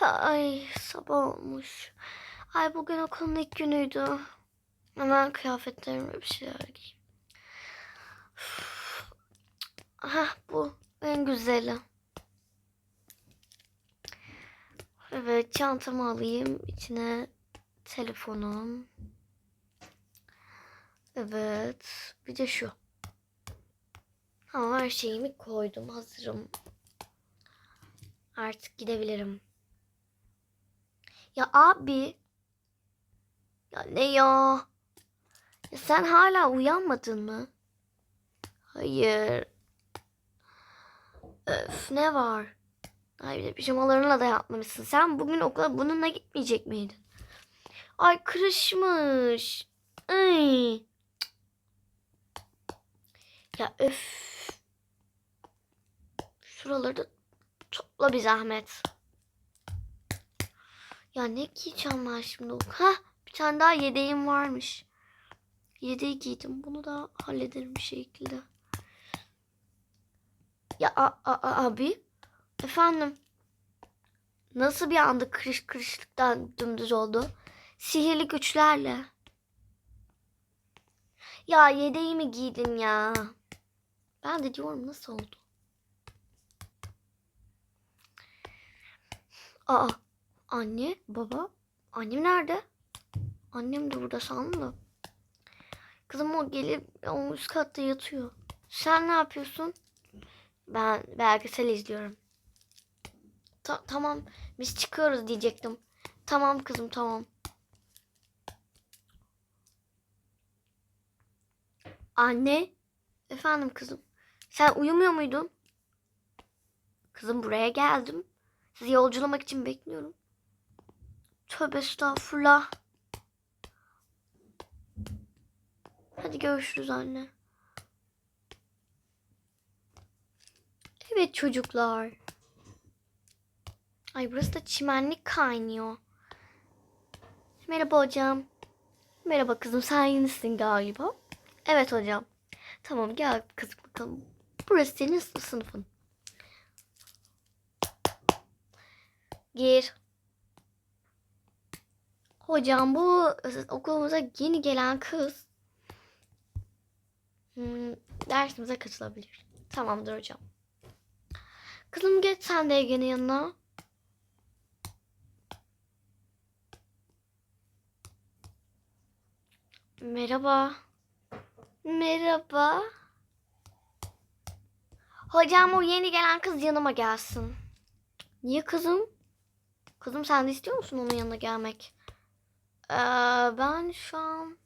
Ay sabah olmuş. Ay bugün okulun ilk günüydü. Hemen kıyafetlerimi bir şeyler giyeyim. Hah bu en güzeli. Evet çantamı alayım. İçine telefonum. Evet. Bir de şu. Tamam her şeyimi koydum. Hazırım. Artık gidebilirim. Ya abi. Ya ne ya? Ya sen hala uyanmadın mı? Hayır. Öf ne var? Ay bir de pijamalarınla da yatmamışsın. Sen bugün okula bununla gitmeyecek miydin? Ay kırışmış. Ay. Ya öf. Şuraları da topla bir zahmet. Ya ne giyeceğim ben şimdi? Ha bir tane daha yedeğim varmış. Yedeği giydim. Bunu da hallederim bir şekilde. Ya a, a, a- abi. Efendim. Nasıl bir anda kırış kırışlıktan dümdüz oldu? Sihirli güçlerle. Ya yedeğimi giydin ya. Ben de diyorum nasıl oldu? Aa, anne, baba, annem nerede? Annem de burada sandım. Kızım o gelip o üst katta yatıyor. Sen ne yapıyorsun? Ben belgesel izliyorum. Ta- tamam, biz çıkıyoruz diyecektim. Tamam kızım, tamam. Anne, efendim kızım. Sen uyumuyor muydun? Kızım buraya geldim. Sizi yolculamak için bekliyorum. Tövbe estağfurullah. Hadi görüşürüz anne. Evet çocuklar. Ay burası da çimenlik kaynıyor. Merhaba hocam. Merhaba kızım sen yenisin galiba. Evet hocam. Tamam gel kızım bakalım. Burası senin sınıfın. Gir. Hocam bu okulumuza yeni gelen kız hmm, dersimize katılabilir. Tamamdır hocam. Kızım geç sen de Ege'nin yanına. Merhaba. Merhaba. Hocam o yeni gelen kız yanıma gelsin. Niye kızım? Kızım sen de istiyor musun onun yanına gelmek? Ee, ben şu an